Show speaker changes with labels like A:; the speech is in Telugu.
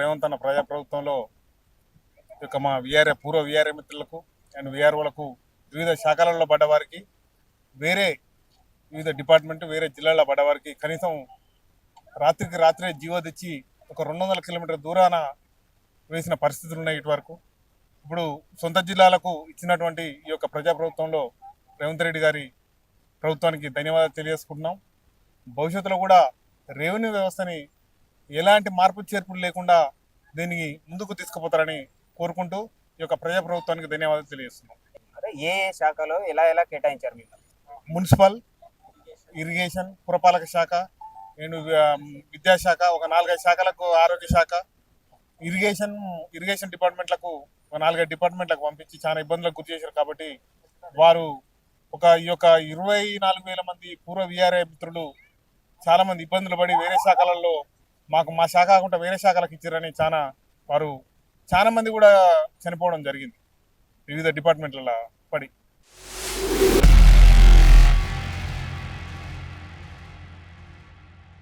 A: రేవంత్ అన్న ప్రజాప్రభుత్వంలో ఈ యొక్క మా విఆర్ఏ పూర్వ విఆర్ఏ మిత్రులకు అండ్ విఆర్ఓలకు వివిధ శాఖలలో పడ్డవారికి వేరే వివిధ డిపార్ట్మెంట్ వేరే జిల్లాల్లో పడ్డవారికి కనీసం రాత్రికి రాత్రే జీవో తెచ్చి ఒక రెండు వందల కిలోమీటర్ దూరాన వేసిన పరిస్థితులు ఉన్నాయి ఇటు వరకు. ఇప్పుడు సొంత జిల్లాలకు ఇచ్చినటువంటి ఈ యొక్క ప్రజాప్రభుత్వంలో రేవంత్ రెడ్డి గారి ప్రభుత్వానికి ధన్యవాదాలు తెలియజేసుకుంటున్నాం. భవిష్యత్తులో కూడా రెవెన్యూ వ్యవస్థని ఎలాంటి మార్పు చేర్పులు లేకుండా దీన్ని ముందుకు తీసుకుపోతారని కోరుకుంటూ ఈ యొక్క ప్రజాప్రభుత్వానికి ధన్యవాదాలు తెలియజేస్తున్నాం.
B: ఏ శాఖలో ఎలా ఎలా కేటాయించారు మీకు
A: మున్సిపల్ ఇరిగేషన్ పురపాలక శాఖ నేను విద్యాశాఖ ఒక నాలుగైదు శాఖలకు ఆరోగ్య శాఖ ఇరిగేషన్ ఇరిగేషన్ డిపార్ట్మెంట్లకు ఒక నాలుగైదు డిపార్ట్మెంట్లకు పంపించి చాలా ఇబ్బందులకు గురి చేశారు కాబట్టి వారు ఒక ఈ యొక్క ఇరవై నాలుగు వేల మంది పూర్వ విఆర్ఏ మిత్రులు చాలా మంది ఇబ్బందులు పడి వేరే శాఖలలో మాకు మా శాఖ కాకుండా వేరే శాఖలకు ఇచ్చారని చాలా వారు చాలా మంది కూడా చనిపోవడం జరిగింది. వివిధ డిపార్ట్మెంట్ల పడి.